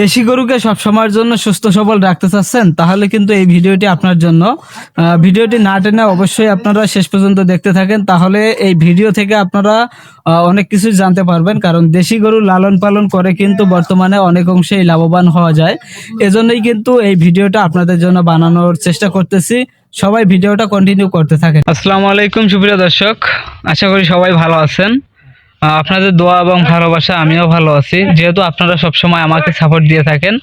দেশি গরুকে সব সময়ের জন্য সুস্থ সবল রাখতে চাচ্ছেন, তাহলে কিন্তু এই ভিডিওটি আপনার জন্য। ভিডিওটি না টেনে অবশ্যই আপনারা শেষ পর্যন্ত দেখতে থাকেন, তাহলে এই ভিডিও থেকে আপনারা অনেক কিছু জানতে পারবেন, কারণ দেশি গরু লালন পালন করে কিন্তু বর্তমানে অনেক অংশেই লাভবান হওয়া যায়। এজন্যই কিন্তু এই ভিডিওটা আপনাদের জন্য বানানোর চেষ্টা করতেছি। সবাই ভিডিওটা কন্টিনিউ করতে থাকেন। আসসালামু আলাইকুম সুপ্রিয় দর্শক, আশা করি সবাই ভালো আছেন। আপনাদের দোয়া এবং ভালোবাসা, আমিও ভালো আছি। যেহেতু আপনারা সবসময় আমাকে সাপোর্ট দিয়ে থাকেন,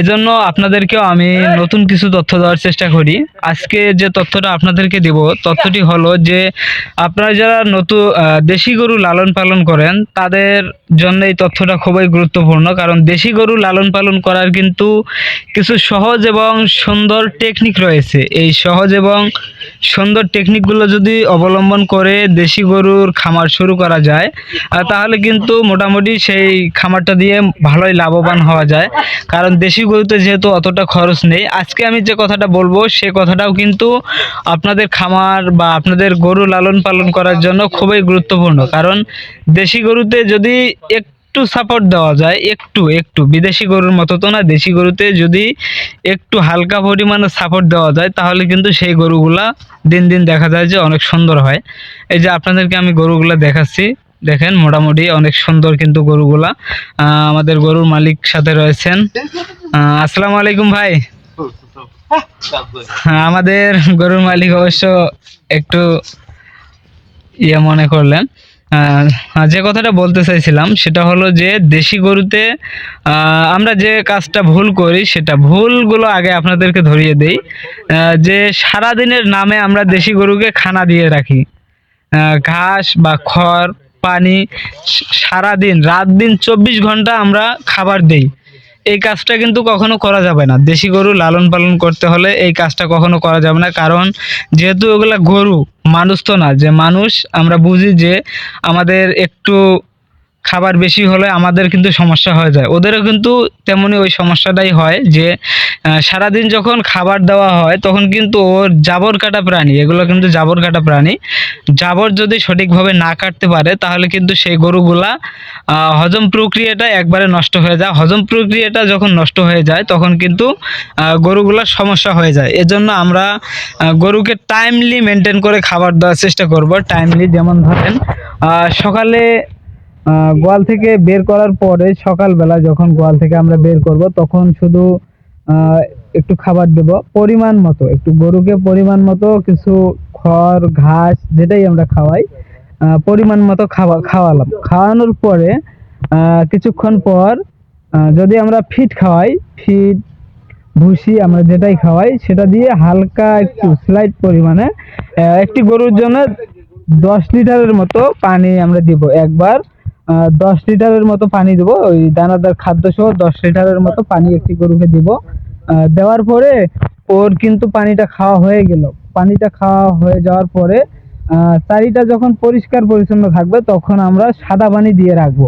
এজন্য আপনাদেরকেও আমি নতুন কিছু তথ্য দেওয়ার চেষ্টা করি। আজকে যে তথ্যটা আপনাদেরকে দিব, তথ্যটি হলো যে, আপনারা যারা নতুন দেশি গরু লালন পালন করেন, তাদের জন্য এই তথ্যটা খুবই গুরুত্বপূর্ণ, কারণ দেশি গরু লালন পালন করার কিন্তু কিছু সহজ এবং সুন্দর টেকনিক রয়েছে। এই সহজ এবং সুন্দর টেকনিকগুলো যদি অবলম্বন করে দেশি গরুর খামার শুরু করা যায় তাহলে কিন্তু মোটামুটি সেই খামারটা দিয়ে ভালোই লাভবান হওয়া যায়। কারণ দেশি গরুতে যেহেতু অতটা খরচ নেই, আজকে আমি যে কথাটা বলব, সে কথাটাও কিন্তু আপনাদের খামার বা আপনাদের গরু লালন পালন করার জন্য খুবই গুরুত্বপূর্ণ। কারণ দেশি গরুতে যদি একটু সাপোর্ট দেওয়া যায় একটু একটু। বিদেশি গরুর মতো তো না দেশি গরুতে যদি একটু হালকা পরিমাণে সাপোর্ট দেওয়া যায় তাহলে কিন্তু সেই গরুগুলা দিন দিন দেখা যায় যে অনেক সুন্দর হয়। এই যে আপনাদেরকে আমি গরুগুলা দেখাচ্ছি দেখেন মোটামুটি অনেক সুন্দর কিন্তু গরুগুলা। আমাদের গরুর মালিক সাথে রয়েছেন। আসসালামু আলাইকুম ভাই। হ্যাঁ, আমাদের গরুর মালিক অবশ্য একটু ইয়ে মনে করলেন। যে কথাটা বলতে চাইছিলাম, সেটা হলো যে দেশি গরুতে আমরা যে কাজটা ভুল করি, সেটা ভুলগুলো আগে আপনাদেরকে ধরিয়ে দেই। যে সারা দিনের নামে আমরা দেশি গরুকে খানা দিয়ে রাখি। ঘাস বা খড়, পানি সারা দিন রাত দিন চব্বিশ ঘণ্টা আমরা খাবার দেই। এই কাজটা কিন্তু কখনো করা যাবে না। দেশি গরু লালন পালন করতে হলে এই কাজটা কখনো করা যাবে না। কারণ যেহেতু ওগুলা গরু, মানুষ তো না। যে মানুষ, আমরা বুঝি যে আমাদের একটু খাবার বেশি হলে আমাদের কিন্তু সমস্যা হয়ে যায়। ওদেরও কিন্তু তেমনি ওই সমস্যাটাই হয় যে সারাদিন যখন খাবার দেওয়া হয়, তখন কিন্তু ওর জাবর কাটা প্রাণী, এগুলো কিন্তু জাবর কাটা প্রাণী। জাবর যদি সঠিকভাবে না কাটতে পারে, তাহলে কিন্তু সেই গরুগুলা হজম প্রক্রিয়াটা একবারে নষ্ট হয়ে যায়। হজম প্রক্রিয়াটা যখন নষ্ট হয়ে যায়, তখন কিন্তু গরুগুলার সমস্যা হয়ে যায়। এজন্য আমরা গরুকে টাইমলি মেনটেন করে খাবার দেওয়ার চেষ্টা করব। টাইমলি যেমন ধরেন সকালে গোয়াল থেকে বের করার পরে সকালবেলা যখন গোয়াল থেকে আমরা বের করব, তখন শুধু একটু খাবার দেব, পরিমাণ মতো, একটু গরুকে পরিমাণ মতো কিছু খড়, ঘাস যেটাই আমরা খাওয়াই পরিমাণ মতো খাওয়া, খাওয়ালাম। খাওয়ানোর পরে কিছুক্ষণ পর যদি আমরা ফিট খাওয়াই, ফিট, ভুসি, আমরা যেটাই খাওয়াই, সেটা দিয়ে হালকা একটু স্লাইট পরিমাণে একটি গরুর জন্য দশ লিটারের মতো পানি আমরা দিব। একবার দশ লিটারের মতো পানি দেবো। ওই দানাদার খাদ্য সহ দশ লিটারের মতো পানি একটি গরুকে দিব। দেওয়ার পরে ওর কিন্তু পানিটা খাওয়া হয়ে গেল। পানিটা খাওয়া হয়ে যাওয়ার পরে চারিটা যখন পরিষ্কার পরিচ্ছন্ন থাকবে, তখন আমরা সাদা পানি দিয়ে রাখব।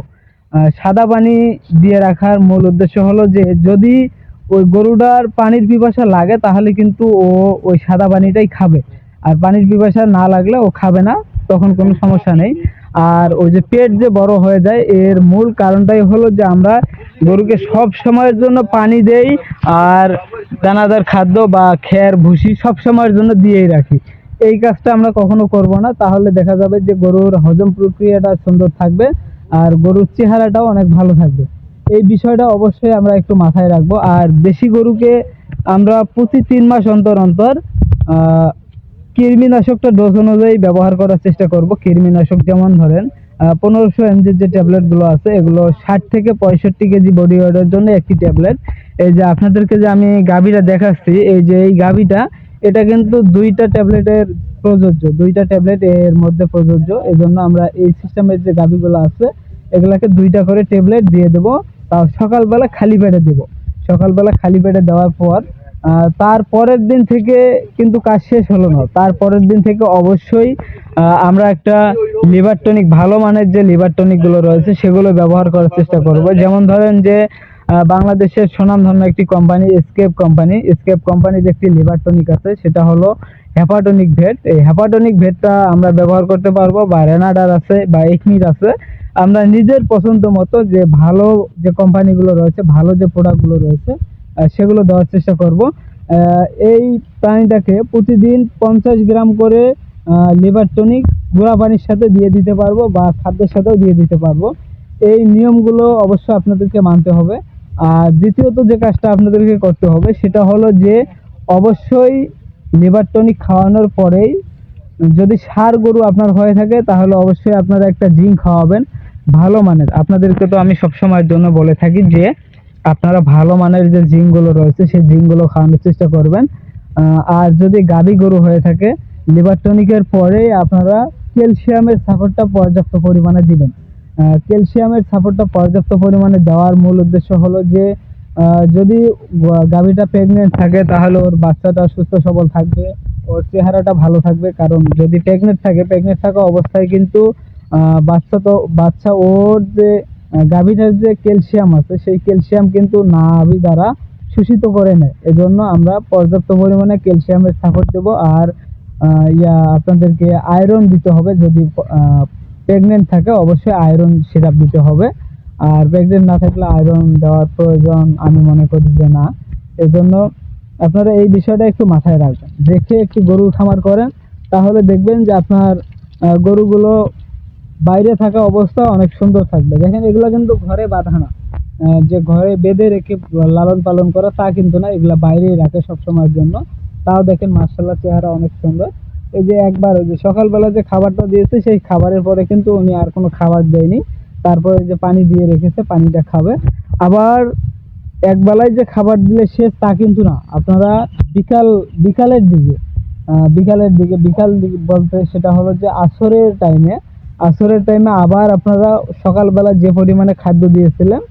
সাদা পানি দিয়ে রাখার মূল উদ্দেশ্য হলো যে, যদি ওই গরুটার পানির পিপাসা লাগে, তাহলে কিন্তু ও ওই সাদা পানিটাই খাবে। আর পানির পিপাসা না লাগলে ও খাবে না, তখন কোনো সমস্যা নেই। আর ওই যে পেট যে বড় হয়ে যায়, এর মূল কারণটাই হলো যে আমরা গরুকে সব সময়ের জন্য পানি দেই আর দানাদার খাদ্য বা খের, ভুসি সব সময়ের জন্য দিয়েই রাখি। এই কাজটা আমরা কখনো করব না। তাহলে দেখা যাবে যে গরুর হজম প্রক্রিয়াটা সুন্দর থাকবে আর গরুর চেহারাটাও অনেক ভালো থাকবে। এই বিষয়টা অবশ্যই আমরা একটু মাথায় রাখব। আর দেশি গরুকে আমরা প্রতি তিন মাস অন্তর অন্তর কৃমিনাশকটা ডোজ অনুযায়ী ব্যবহার করার চেষ্টা করব। কৃমিনাশক যেমন ধরেন পনেরোশো এমজির যে ট্যাবলেটগুলো আছে, এগুলো ষাট থেকে পঁয়ষট্টি কেজি বডি ওয়েটের জন্য একটি ট্যাবলেট। এই যে আপনাদেরকে যে আমি গাভিটা দেখাচ্ছি, এই যে এই গাভিটা, এটা কিন্তু দুইটা ট্যাবলেটের প্রযোজ্য, দুইটা ট্যাবলেট এর মধ্যে প্রযোজ্য। এই জন্য আমরা এই সিস্টেমের যে গাভিগুলো আছে, এগুলাকে দুইটা করে ট্যাবলেট দিয়ে দেবো। তাও সকালবেলা খালি পেটে দেবো। সকালবেলা খালি পেটে দেওয়ার পর তার পরের দিন থেকে কিন্তু কাজ শেষ হলো না। তার পরের দিন থেকে অবশ্যই আমরা একটা লিভার টনিক ভালো মানের যে লিভার টনিকগুলো রয়েছে, সেগুলো ব্যবহার করার চেষ্টা করব। যেমন ধরেন যে বাংলাদেশের সুনামধন্য একটি কোম্পানি স্কেপ কোম্পানি স্কেপ কোম্পানির একটি লিভার টনিক আছে, সেটা হলো হেপাটনিক ভেট। এই হেপাটনিক ভেটটা আমরা ব্যবহার করতে পারব, বা রেনাডার আছে, বা এখনির আছে। আমরা নিজের পছন্দ মতো যে ভালো যে কোম্পানিগুলো রয়েছে, ভালো যে প্রোডাক্টগুলো রয়েছে সেগুলো দেওয়ার চেষ্টা করব। এই প্রাণীটাকে প্রতিদিন পঞ্চাশ গ্রাম করে লিভার টনিক গুঁড়া পানির সাথে দিয়ে দিতে পারব বা খাদ্যের সাথেও দিয়ে দিতে পারব। এই নিয়মগুলো অবশ্যই আপনাদেরকে মানতে হবে। আর দ্বিতীয়ত যে কাজটা আপনাদেরকে করতে হবে, সেটা হলো যে অবশ্যই লিভার টনিক খাওয়ানোর পরেই যদি সার গরু আপনার হয়ে থাকে, তাহলে অবশ্যই আপনারা একটা জিঙ্ক খাওয়াবেন। ভালো মানের। আপনাদেরকে তো আমি সবসময়ের জন্য বলে থাকি যে আপনারা ভালো মানের যে জিমগুলো রয়েছে, সেই জিমগুলো খাওয়ানোর চেষ্টা করবেন। আর যদি গাভী গরু হয়ে থাকে, লিভার টনিকের পরে আপনারা ক্যালসিয়ামের সাপোর্টটা পর্যাপ্ত পরিমাণে দিবেন। ক্যালসিয়ামের সাপোর্টটা পর্যাপ্ত পরিমাণে দেওয়ার মূল উদ্দেশ্য হলো যে যদি গাভীটা প্রেগনেন্ট থাকে, তাহলে ওর বাচ্চাটা সুস্থ, সবল থাকবে, ওর চেহারাটা ভালো থাকবে। কারণ যদি প্রেগনেন্ট থাকে প্রেগনেন্ট থাকা অবস্থায় কিন্তু বাচ্চা তো বাচ্চা ওর যে গাভীটার যে ক্যালসিয়াম আছে, সেই ক্যালসিয়াম কিন্তু নাভি দ্বারা শোষিত করে নেয়। এজন্য আমরা পর্যাপ্ত পরিমাণে ক্যালসিয়ামের সাপোর্ট দেবো আর ইয়া, আপনাদেরকে আয়রন দিতে হবে। যদি প্রেগনেন্ট থাকে, অবশ্যই আয়রন সিরাপ দিতে হবে। আর প্রেগনেন্ট না থাকলে আয়রন দেওয়ার প্রয়োজন আমি মনে করি যে না। এজন্য আপনারা এই বিষয়টা একটু মাথায় রাখবেন। দেখে একটু গরুর খামার করেন, তাহলে দেখবেন যে আপনার গরুগুলো বাইরে থাকা অবস্থা অনেক সুন্দর থাকবে। দেখেন, এগুলো কিন্তু ঘরে বাঁধা না যে ঘরে বেঁধে রেখে লালন পালন করা, তা কিন্তু না, এগুলো বাইরেই রাখে সব সময়ের জন্য। তাও দেখেন মার্শাল্লাহ চেহারা অনেক সুন্দর। এই যে একবার, ওই যে সকালবেলা যে খাবারটা দিয়েছে, সেই খাবারের পরে কিন্তু উনি আর কোনো খাবার দেয়নি। তারপরে যে পানি দিয়ে রেখেছে, পানিটা খাবে। আবার একবেলায় যে খাবার দিলে শেষ, তা কিন্তু না। আপনারা বিকাল, বিকালের দিকে বিকালের দিকে, বিকাল দিকে বলতে সেটা হলো যে আসরের টাইমে আসরের টাইমে আবার আপনারা সকালবেলা যে পরিমাণে খাদ্য দিয়েছিলেন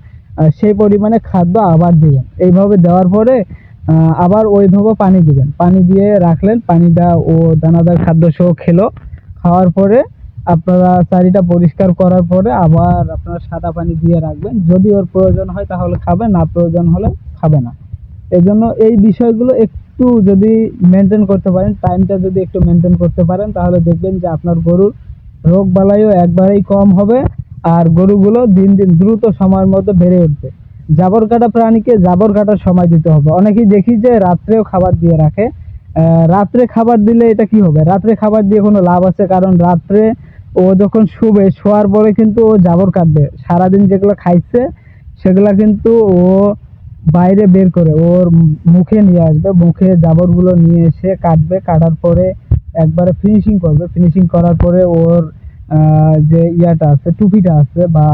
সেই পরিমাণে খাদ্য আবার দিবেন এইভাবে দেওয়ার পরে আবার ওইভাবে পানি দিবেন পানি দিয়ে রাখলেন, পানিটা ও দানাদার খাদ্য সহ খেলো। খাওয়ার পরে আপনারা চারিটা পরিষ্কার করার পরে আবার আপনারা সাদা পানি দিয়ে রাখবেন। যদি ওর প্রয়োজন হয় তাহলে খাবে না প্রয়োজন হলে খাবে না। এই জন্য এই বিষয়গুলো একটু যদি মেনটেন করতে পারেন টাইমটা যদি একটু মেনটেন করতে পারেন, তাহলে দেখবেন যে আপনার গরুর রোগ বালাইও একবারেই কম হবে আর গরুগুলো দিন দিন দ্রুত সময়ের মধ্যে বেড়ে উঠবে। জাবর কাটা প্রাণীকে জাবর কাটার সময় দিতে হবে। অনেকেই দেখি যে রাত্রেও খাবার দিয়ে রাখে। রাত্রে খাবার দিলে এটা কি হবে? রাত্রে খাবার দিয়ে কোনো লাভ আছে? কারণ রাত্রে ও যখন শুবে, শোয়ার পরে কিন্তু ও জাবর কাটবে। সারাদিন যেগুলো খাইছে, সেগুলা কিন্তু ও বাইরে বের করে, ওর মুখে নিয়ে আসবে। মুখে জাবরগুলো নিয়ে এসে কাটবে। কাটার পরে একবারে ফিনিশিং করবে। ফিনিশিং করার পরে ওর যে ইয়াটা আছে, টুপিটা আছে বা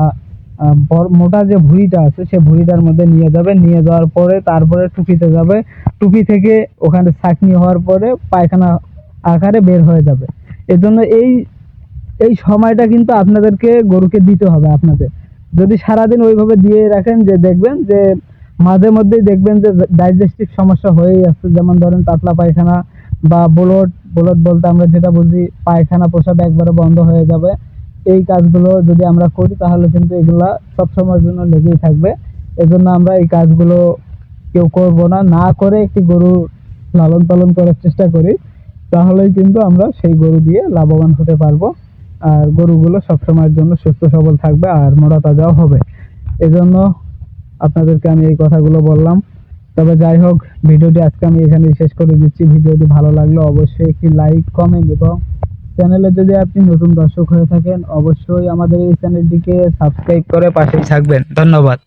মোটা যে ভুঁড়িটা আছে, সে ভুঁড়িটার মধ্যে নিয়ে যাবে। নিয়ে যাওয়ার পরে তারপরে টুপিতে যাবে। টুপি থেকে ওখানে ছাকনি হওয়ার পরে পায়খানা আকারে বের হয়ে যাবে। এজন্য এই এই সময়টা কিন্তু আপনাদেরকে গরুকে দিতে হবে আপনাদের। যদি সারাদিন ওইভাবে দিয়ে রাখেন যে দেখবেন যে, মাঝে মধ্যেই দেখবেন যে ডাইজেস্টিভ সমস্যা হয়েই আসছে। যেমন ধরেন পাতলা পায়খানা বা ব্লড ব্লড বলতে আমরা যেটা বুঝি, পায়খানা প্রসাব একবারে বন্ধ হয়ে যাবে। এই কাজগুলো যদি আমরা করি, তাহলে কিন্তু এগুলা সবসময়ের জন্য লেগেই থাকবে। এজন্য আমরা এই কাজগুলো কেউ করব না। না করে একটি গরু লালন পালন করার চেষ্টা করি, তাহলেই কিন্তু আমরা সেই গরু দিয়ে লাভবান হতে পারব। আর গরুগুলো সবসময়ের জন্য সুস্থ, সবল থাকবে আর মোটা তাজাও হবে। এজন্য আপনাদেরকে আমি এই কথাগুলো বললাম। তবে যাই হোক, ভিডিওটি আজকে আমি এখানে শেষ করে দিচ্ছি। ভিডিওটি ভালো লাগলে অবশ্যই একটি লাইক কমেন্ট এবং চ্যানেলে যদি আপনি নতুন দর্শক হয়ে থাকেন, অবশ্যই আমাদের এই চ্যানেলটিকে সাবস্ক্রাইব করে পাশেই থাকবেন। ধন্যবাদ।